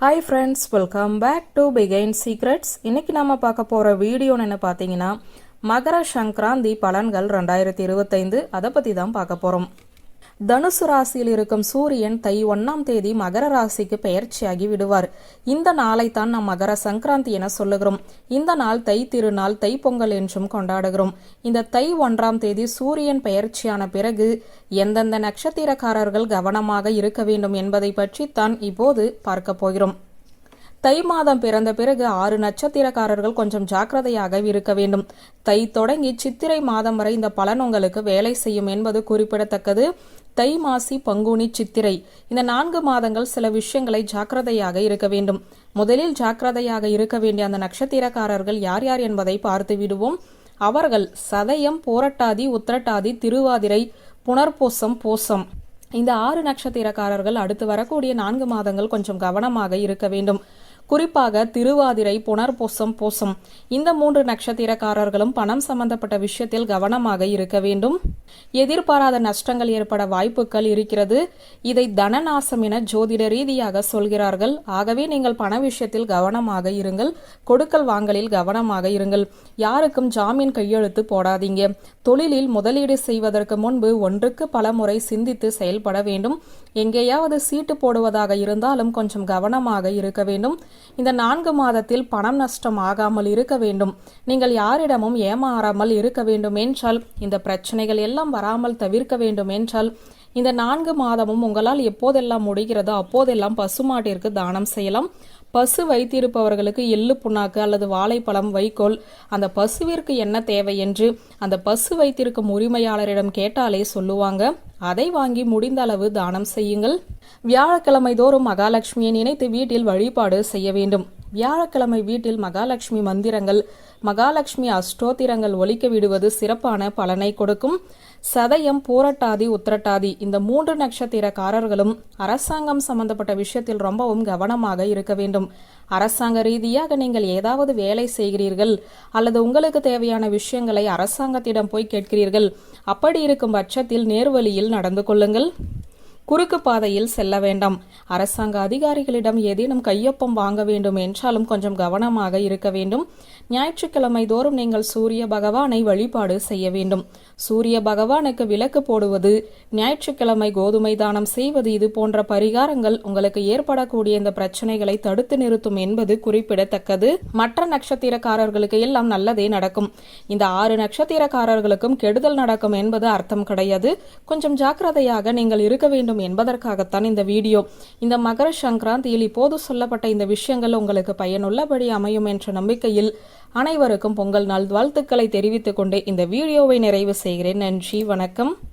Hi friends welcome back to begin secrets இன்னைக்கு நம்ம பார்க்க போகிற வீடியோன்னு என்ன பார்த்தீங்கன்னா மகர சங்கராந்தி பலன்கள் ரெண்டாயிரத்தி இருபத்தைந்து. அதை பற்றி தான் பார்க்க போகிறோம் தனுசு ராசியில் இருக்கும் சூரியன் தை ஒன்னாம் தேதி மகர ராசிக்கு பெயர்ச்சியாகி விடுவார். இந்த நாளை தான் நாம் மகர சங்கராந்தி என சொல்லுகிறோம். இந்த நாள் தை திருநாள் தை பொங்கல் என்றும் கொண்டாடுகிறோம். இந்த தை ஒன்றாம் தேதி சூரியன் பெயர்ச்சியான பிறகு எந்தெந்த நட்சத்திரக்காரர்கள் கவனமாக இருக்க வேண்டும் என்பதை பற்றி தான் இப்போது பார்க்க போகிறோம். தை மாதம் பிறந்த பிறகு ஆறு நட்சத்திரக்காரர்கள் கொஞ்சம் ஜாக்கிரதையாக இருக்க வேண்டும். தை தொடங்கி சித்திரை மாதம் வரை இந்த பலன் உங்களுக்கு வேலை செய்யும் என்பது குறிப்பிடத்தக்கது. தை மாசி பங்குனி சித்திரை. இந்த நான்கு மாதங்கள் சில விஷயங்களை ஜாக்கிரதையாக இருக்க வேண்டும். முதலில் ஜாக்கிரதையாக இருக்க வேண்டிய அந்த நட்சத்திரக்காரர்கள் யார் யார் என்பதை பார்த்து விடுவோம். அவர்கள் சதயம் போரட்டாதி உத்திரட்டாதி திருவாதிரை புனர்பூசம் பூசம். இந்த ஆறு நட்சத்திரக்காரர்கள் அடுத்து வரக்கூடிய நான்கு மாதங்கள் கொஞ்சம் கவனமாக இருக்க வேண்டும். குறிப்பாக திருவாதிரை புனர்பூசம் பூசம். இந்த மூன்று நட்சத்திரக்காரர்களும் பணம் சம்பந்தப்பட்ட விஷயத்தில் கவனமாக இருக்க வேண்டும். எதிர்பாராத நஷ்டங்கள் ஏற்பட வாய்ப்புகள் இருக்கிறது. இதை தனநாசம் என ஜோதிட ரீதியாக சொல்கிறார்கள். ஆகவே நீங்கள் பண விஷயத்தில் கவனமாக இருங்கள். கொடுக்கல் வாங்கலில் கவனமாக இருங்கள். யாருக்கும் ஜாமீன் கையெழுத்து போடாதீங்க. தொழிலில் முதலீடு செய்வதற்கு முன்பு ஒன்றுக்கு பல முறை சிந்தித்து செயல்பட வேண்டும். எங்கேயாவது சீட்டு போடுவதாக இருந்தாலும் கொஞ்சம் கவனமாக இருக்க வேண்டும். இந்த நான்கு மாதத்தில் பணம் நஷ்டம் ஆகாமல் இருக்க வேண்டும். நீங்கள் யாரிடமும் ஏமாறாமல் இருக்க வேண்டும் என்றால் இந்த பிரச்சனைகள் எல்லாம் வராமல் தவிர்க்க வேண்டும் என்றால் இந்த நான்கு மாதமும் உங்களால் எப்போதெல்லாம் முடிகிறதோ அப்போதெல்லாம் பசுமாட்டிற்கு தானம் செய்யலாம். பசு வைத்திருப்பவர்களுக்கு எள்ளு புண்ணாக்கு அல்லது வாழைப்பழம் வைக்கோல். அந்த பசுவிற்கு என்ன தேவை என்று அந்த பசு வைத்திருக்கும் உரிமையாளரிடம் கேட்டாலே சொல்லுவாங்க. அதை வாங்கி முடிந்த அளவு தானம் செய்யுங்கள். வியாழக்கிழமை தோறும் மகாலட்சுமியை நினைத்து வீட்டில் வழிபாடு செய்ய வேண்டும். வியாழக்கிழமை வீட்டில் மகாலட்சுமி மந்திரங்கள் மகாலட்சுமி அஷ்டோத்திரங்கள் ஒலிக்க விடுவது சிறப்பான பலனை கொடுக்கும். சதயம் பூரட்டாதி உத்திரட்டாதி. இந்த மூன்று நட்சத்திரக்காரர்களும் அரசாங்கம் சம்பந்தப்பட்ட விஷயத்தில் ரொம்பவும் கவனமாக இருக்க வேண்டும். அரசாங்க ரீதியாக நீங்கள் ஏதாவது வேலை செய்கிறீர்கள் அல்லது உங்களுக்கு தேவையான விஷயங்களை அரசாங்கத்திடம் போய் கேட்கிறீர்கள் அப்படி இருக்கும் பட்சத்தில் நேர்வழியில் நடந்து கொள்ளுங்கள். குறுக்கு பாதையில் செல்ல வேண்டாம். அரசாங்க அதிகாரிகளிடம் ஏதேனும் கையொப்பம் வாங்க வேண்டும் என்றாலும் கொஞ்சம் கவனமாக இருக்க வேண்டும். ஞாயிற்றுக்கிழமை தோறும் நீங்கள் சூரிய பகவானை வழிபாடு செய்ய வேண்டும். சூரிய பகவானுக்கு விளக்கு போடுவது ஞாயிற்றுக்கிழமை கோதுமை தானம் செய்வது இது போன்ற பரிகாரங்கள் உங்களுக்கு ஏற்படக்கூடிய இந்த பிரச்சனைகளை தடுத்து நிறுத்தும் என்பது குறிப்பிடத்தக்கது. மற்ற நட்சத்திரக்காரர்களுக்கு எல்லாம் நல்லதே நடக்கும். இந்த ஆறு நட்சத்திரக்காரர்களுக்கும் கெடுதல் நடக்கும் என்பது அர்த்தம் கிடையாது. கொஞ்சம் ஜாக்கிரதையாக நீங்கள் இருக்க வேண்டும் வேண்டும் என்பதற்காகத்தான் இந்த வீடியோ. இந்த மகர சங்கராந்தியில் இப்போது சொல்லப்பட்ட இந்த விஷயங்கள் உங்களுக்கு பயனுள்ளபடி அமையும் என்ற நம்பிக்கையில் அனைவருக்கும் பொங்கல் நாள் வாழ்த்துக்களை தெரிவித்துக் கொண்டு இந்த வீடியோவை நிறைவு செய்கிறேன். நன்றி வணக்கம்.